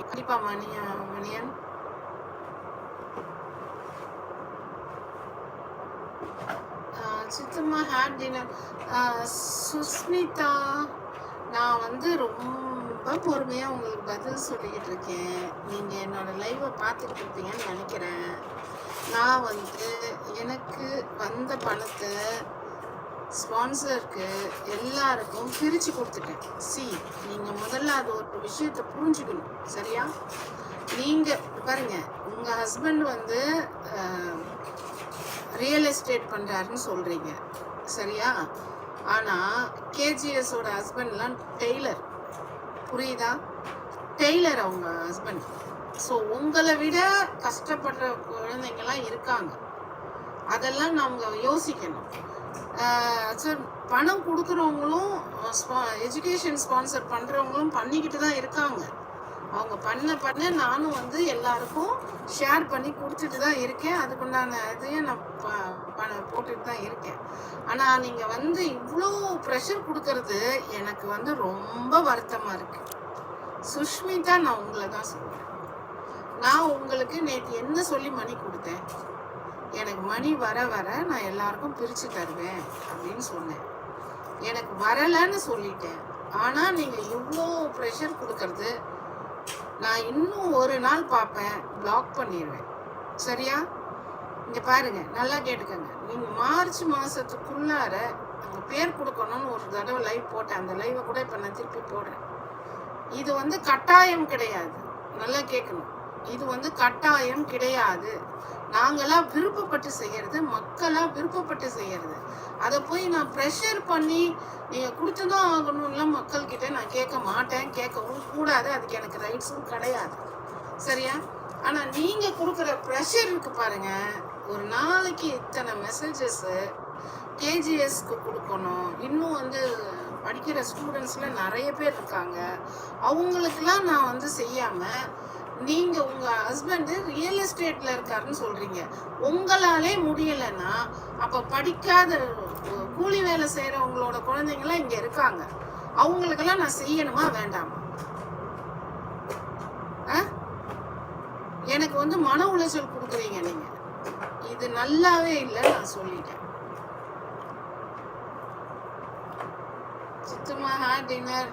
கண்டிப்பா மணியா மணியன் சுத்தமா சித்தம்மா ஹேட் டின்னர் ah, சுஸ்மிதா நான் வந்து ரொம்ப பொறுமையாக உங்களுக்கு பதில் சொல்லிக்கிட்டு இருக்கேன். நீங்கள் என்னோட லைவை பார்த்துட்டு இருப்பீங்கன்னு நினைக்கிறேன். நான் வந்து எனக்கு வந்த பணத்தை ஸ்பான்சருக்கு எல்லாருக்கும் பிரித்து கொடுத்துட்டேன். சி நீங்கள் முதல்ல அது ஒரு விஷயத்தை புரிஞ்சுக்கணும். சரியா? நீங்கள் பாருங்க உங்கள் ஹஸ்பண்ட் வந்து ரியல் எஸ்டேட் பண்ணுறாருன்னு சொல்கிறீங்க சரியா? ஆனால் கேஜிஎஸோட ஹஸ்பண்ட்லாம் டெய்லர் புரியுதா? டெய்லர் அவங்க ஹஸ்பண்ட் ஸோ உங்களை விட கஷ்டப்படுற குழந்தைங்கலாம் இருக்காங்க. அதெல்லாம் நம்ம யோசிக்கணும். சார் பணம் கொடுக்குறவங்களும் எஜுகேஷன் ஸ்பான்சர் பண்ணுறவங்களும் பண்ணிக்கிட்டு தான் இருக்காங்க. அவங்க பண்ண பண்ண நானும் வந்து எல்லாருக்கும் ஷேர் பண்ணி கொடுத்துட்டு தான் இருக்கேன். அதுக்குண்டான இதையும் நான் ப- பணம் போட்டுட்டு தான் இருக்கேன். ஆனால் நீங்கள் வந்து இவ்வளோ ப்ரெஷர் கொடுக்கறது எனக்கு வந்து ரொம்ப வருத்தமாக இருக்குது சுஷ்மிதா நான் உங்களை தான் சொல்கிறேன் நான் உங்களுக்கு நேற்று என்ன சொல்லி மணி கொடுத்தேன்? எனக்கு மணி வர வர நான் எல்லாருக்கும் பிரித்து தருவேன் அப்படின்னு சொன்னேன். எனக்கு வரலைன்னு சொல்லிட்டேன். ஆனால் நீங்கள் இவ்வளோ ப்ரெஷர் கொடுக்கறது நான் இன்னும் ஒரு நாள் பார்ப்பேன் பிளாக் பண்ணிடுவேன் சரியா? இங்கே பாருங்கள் நல்லா கேட்டுக்கோங்க. நீங்கள் மார்ச் மாதத்துக்குள்ளார அங்கே பேர் கொடுக்கணும்னு ஒரு தடவை லைவ் போட்டேன். அந்த லைவை கூட இப்போ நான் திருப்பி போடுறேன். இது வந்து கட்டாயம் கிடையாது. நல்லா கேட்கணும். இது வந்து கட்டாயம் கிடையாது. நாங்களாம் விருப்பப்பட்டு செய்யறது மக்களாக விருப்பப்பட்டு செய்யறது. அதை போய் நான் ப்ரெஷர் பண்ணி நீங்கள் கொடுத்துதான் தான் மக்கள் மக்கள்கிட்ட நான் கேட்க மாட்டேன். கேட்கவும் கூடாது. அதுக்கு எனக்கு ரைட்ஸும் கிடையாது. சரியா? ஆனால் நீங்கள் கொடுக்குற ப்ரெஷர் இருக்கு பாருங்க. ஒரு நாளைக்கு இத்தனை மெசேஜஸ்ஸு கேஜிஎஸ்க்கு கொடுக்கணும். இன்னும் வந்து படிக்கிற ஸ்டூடெண்ட்ஸில் நிறைய பேர் இருக்காங்க. அவங்களுக்கெல்லாம் நான் வந்து செய்யாமல் நீங்க உங்க ஹஸ்பண்ட் ரியல் எஸ்டேட்ல இருக்காருன்னு சொல்றீங்க. உங்களாலே முடியலைன்னா அப்ப படிக்காத கூலி வேலை செய்யறவங்களோட குழந்தைங்களாம் இங்க இருக்காங்க. அவங்களுக்கெல்லாம் நான் செய்யணுமா வேண்டாமா? ஆ? எனக்கு வந்து மன உளைச்சல் கொடுக்குறீங்க நீங்க. இது நல்லாவே இல்லை நான் சொல்லிட்டேன். சித்தமாக டின்னர்.